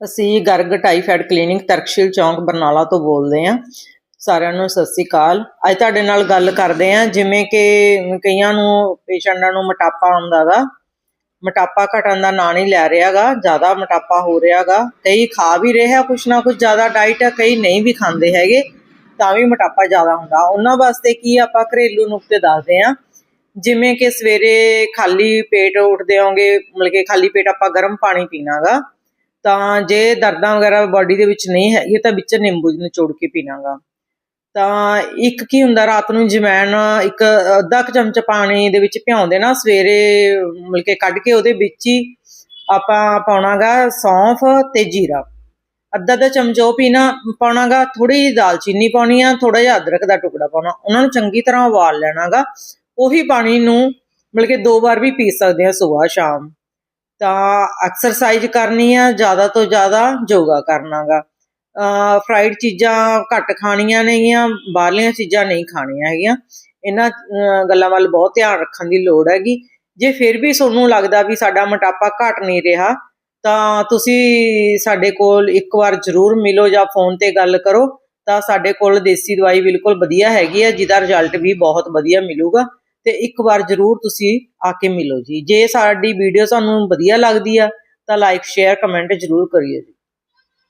ਅਸੀਂ Garg typhoid clinic ਤਰਕਸ਼ੀਲ ਚੌਂਕ ਬਰਨਾਲਾ ਤੋਂ ਬੋਲਦੇ ਹਾਂ। ਸਾਰਿਆਂ ਨੂੰ ਸਤਿ ਸ੍ਰੀ ਅਕਾਲ। ਅੱਜ ਤੁਹਾਡੇ ਨਾਲ ਗੱਲ ਕਰਦੇ ਹਾਂ, ਜਿਵੇਂ ਕਿ ਕਈਆਂ ਨੂੰ, ਪੇਸ਼ੈਂਟਾਂ ਨੂੰ ਮੋਟਾਪਾ ਆਉਂਦਾਗਾ ਮੋਟਾਪਾ ਘਟਣ ਦਾ ਨਾਂ ਨਹੀਂ ਲੈ ਰਿਹਾਗਾ ਜ਼ਿਆਦਾ ਮੋਟਾਪਾ ਹੋ ਰਿਹਾਗਾ ਕਈ ਖਾ ਵੀ ਰਿਹਾ ਕੁਛ ਨਾ ਕੁਛ ਜ਼ਿਆਦਾ ਡਾਈਟ ਹੈ ਕਈ ਨਹੀਂ ਵੀ ਖਾਂਦੇ ਹੈਗੇ, ਤਾਂ ਵੀ ਮੋਟਾਪਾ ਜ਼ਿਆਦਾ ਹੁੰਦਾ। ਉਹਨਾਂ ਵਾਸਤੇ ਕੀ ਆਪਾਂ ਘਰੇਲੂ ਨੁਕਤੇ ਦੱਸਦੇ ਹਾਂ। ਜਿਵੇਂ ਕਿ ਸਵੇਰੇ ਖਾਲੀ ਪੇਟ ਉੱਠਦੇ ਹੋਗੇ, ਮਤਲਬ ਕਿ ਖਾਲੀ ਪੇਟ ਆਪਾਂ ਗਰਮ ਪਾਣੀ ਪੀਣਾਗਾ ਤਾਂ ਜੇ ਦਰਦਾਂ ਵਗੈਰਾ ਬਾਡੀ ਦੇ ਵਿੱਚ ਨਹੀਂ ਹੈਗੀ ਤਾਂ ਵਿੱਚ ਨਿੰਬੂ ਨਿਚੋੜ ਕੇ ਪੀਣਾਗਾ। ਤਾਂ ਇੱਕ ਕੀ ਹੁੰਦਾ, ਰਾਤ ਨੂੰ ਜਮੈਣ ਇੱਕ ਅੱਧਾ ਕੁ ਚਮਚ ਪਾਣੀ ਦੇ ਵਿੱਚ ਭਿਉਂਦੇ ਨਾ ਸਵੇਰੇ, ਮਤਲਬ ਕਿ ਕੱਢ ਕੇ ਉਹਦੇ ਵਿੱਚ ਹੀ ਆਪਾਂ ਪਾਉਣਾਗਾ ਸੌਂਫ ਤੇ ਜੀਰਾ। ਅੱਧਾ ਅੱਧਾ ਚਮਚ ਉਹ ਪੀਣਾ, ਪਾਉਣਾਗਾ ਥੋੜੀ ਜਿਹੀ ਦਾਲਚੀਨੀ ਪਾਉਣੀ ਆ ਥੋੜਾ ਜਿਹਾ ਅਦਰਕ ਦਾ ਟੁਕੜਾ ਪਾਉਣਾ, ਉਹਨਾਂ ਨੂੰ ਚੰਗੀ ਤਰ੍ਹਾਂ ਉਬਾਲ ਲੈਣਾਗਾ। ਉਹੀ ਪਾਣੀ ਨੂੰ ਮਤਲਬ ਕਿ ਦੋ ਵਾਰ ਵੀ ਪੀ ਸਕਦੇ ਆ ਸਵੇਰ ਸ਼ਾਮ ਤਾਂ ਐਕਸਰਸਾਈਜ਼ ਕਰਨੀ ਆ, ਜ਼ਿਆਦਾ ਤੋਂ ਜ਼ਿਆਦਾ ਯੋਗਾ ਕਰਨਾਗਾ ਫਰਾਈਡ ਚੀਜ਼ਾਂ ਘੱਟ ਖਾਣੀਆਂ ਨੇਗੀਆਂ, ਬਾਹਰਲੀਆਂ ਚੀਜ਼ਾਂ ਨਹੀਂ ਖਾਣੀਆਂ ਹੈਗੀਆਂ। ਇਹਨਾਂ ਗੱਲਾਂ ਵੱਲ ਬਹੁਤ ਧਿਆਨ ਰੱਖਣ ਦੀ ਲੋੜ ਹੈਗੀ। ਜੇ ਫਿਰ ਵੀ ਤੁਹਾਨੂੰ ਲੱਗਦਾ ਵੀ ਸਾਡਾ ਮੋਟਾਪਾ ਘਟ ਨਹੀਂ ਰਿਹਾ, ਤਾਂ ਤੁਸੀਂ ਸਾਡੇ ਕੋਲ ਇੱਕ ਵਾਰ ਜ਼ਰੂਰ ਮਿਲੋ ਜਾਂ ਫੋਨ ਤੇ ਗੱਲ ਕਰੋ। ਤਾਂ ਸਾਡੇ ਕੋਲ ਦੇਸੀ ਦਵਾਈ ਬਿਲਕੁਲ ਵਧੀਆ ਹੈਗੀ ਆ, ਜਿਹਦਾ ਰਿਜ਼ਲਟ ਵੀ ਬਹੁਤ ਵਧੀਆ ਮਿਲੂਗਾ। ਤੇ ਇੱਕ ਵਾਰ ਜ਼ਰੂਰ ਤੁਸੀਂ ਆ ਕੇ ਮਿਲੋ ਜੀ। ਜੇ ਸਾਡੀ ਵੀਡੀਓ ਤੁਹਾਨੂੰ ਵਧੀਆ ਲੱਗਦੀ ਆ, ਤਾਂ ਲਾਈਕ ਸ਼ੇਅਰ ਕਮੈਂਟ ਜ਼ਰੂਰ ਕਰਿਓ ਜੀ।